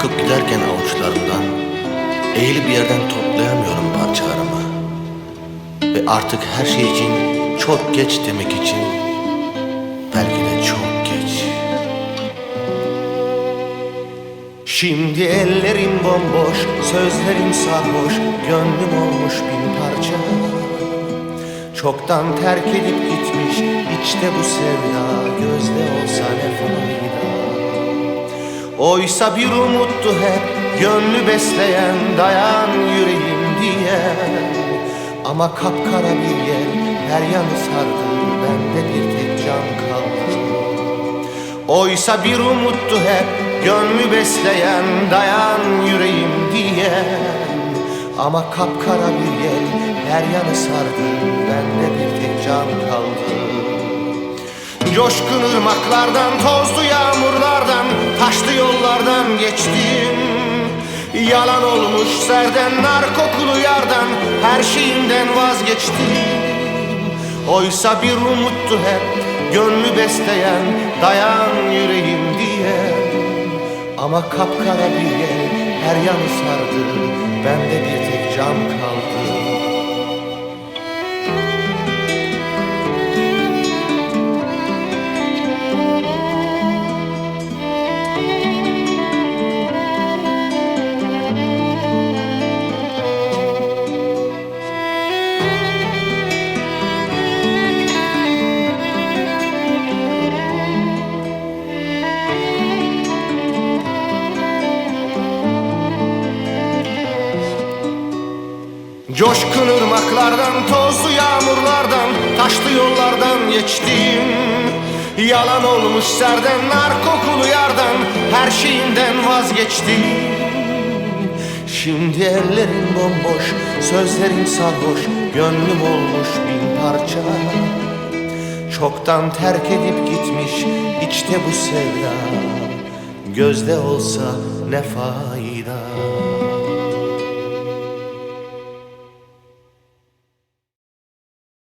Akıp giderken avuçlarımdan Eğilip yerden toplayamıyorum parçalarımı. Ve artık her şey için çok geç demek için Belki de çok geç. Şimdi ellerim bomboş, sözlerim sarhoş Gönlüm olmuş bin parça. Çoktan terk edip gitmiş içte bu sevda Gözde olsa ne fayda Oysa bir umuttu hep gönlü besleyen Dayan yüreğim diye. Ama kapkara bir yer her yanı sardı Bende bir tek can kaldı. Oysa bir umuttu hep gönlü besleyen Dayan yüreğim diye. Ama kapkara bir yer her yanı sardı Bende bir tek can kaldı. Coşkun ırmaklardan, tozlu Taşlı yollardan geçtim. Yalan olmuş serden, nar kokulu yardan Her şeyimden vazgeçtim. Oysa bir umuttu hep Gönlü besleyen Dayan yüreğim diye. Ama kapkara bir yer Her yanı sardı Bende bir tek cam kaldı Coşkun ırmaklardan, tozlu yağmurlardan, taşlı yollardan geçtim. Yalan olmuş serden, nar kokulu yardan, her şeyinden vazgeçtim. Şimdi ellerim bomboş, sözlerim sarhoş, gönlüm olmuş bin parça. Çoktan terk edip gitmiş içte bu sevda, gözde olsa ne fayda.